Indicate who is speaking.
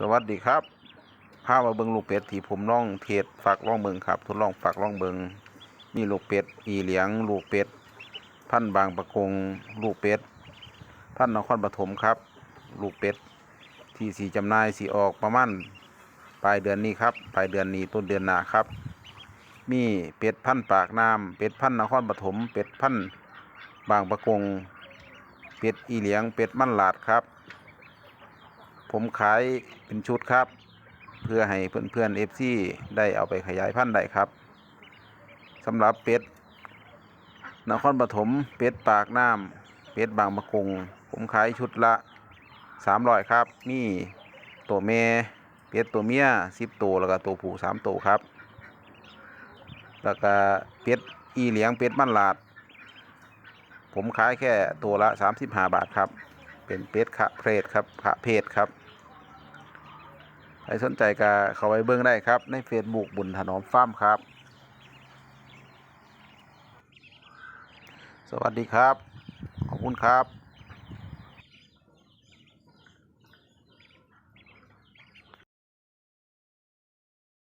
Speaker 1: สวัสดีครับพามาเบิงลูกเป็ดที่ผมล่องเทศฝากล่องเบิงครับทดลองฝากล่องเบิงมีลูกเป็ดอีเหลียง ลูกเป็ด พันบางประกง ลูกเป็ด พันนครปฐมครับ ลูกเป็ด ที่สีจำหน่ายสีออกประมาณปลายเดือนนี้ครับปลายเดือนนี้ต้นเดือนหน้าครับ มีเป็ดพันธ์ปากน้ำเป็ดพันธ์นครปฐมเป็ดพันธ์บางประกง เป็ดอีเหลียง เป็ดมั่นหลาดครับ ผมขายเป็นชุดครับ เพื่อให้เพื่อนๆเอฟซีได้เอาไปขยายพันธุ์ได้ครับสำหรับเป็ดนครปฐมเป็ดปากน้ำเป็ดบางมะกงผมขายชุดละสามร้อยครับ มีตัวแม่เป็ดตัวเมียสิบตัวแล้วก็ตัวผู้สามตัวครับ แล้วก็เป็ดอีเหลียงเป็ดมันหลาด ผมขายแค่ตัวละสามสิบห้าบาทครับ เป็นเป็ดขะเพศครับขะเพศครับ ใครสนใจก็เข้าไปเบิ่งได้ครับ ในเฟซบุ๊กบุญถนอมฟาร์มครับ สวัสดีครับ ขอบคุณครับ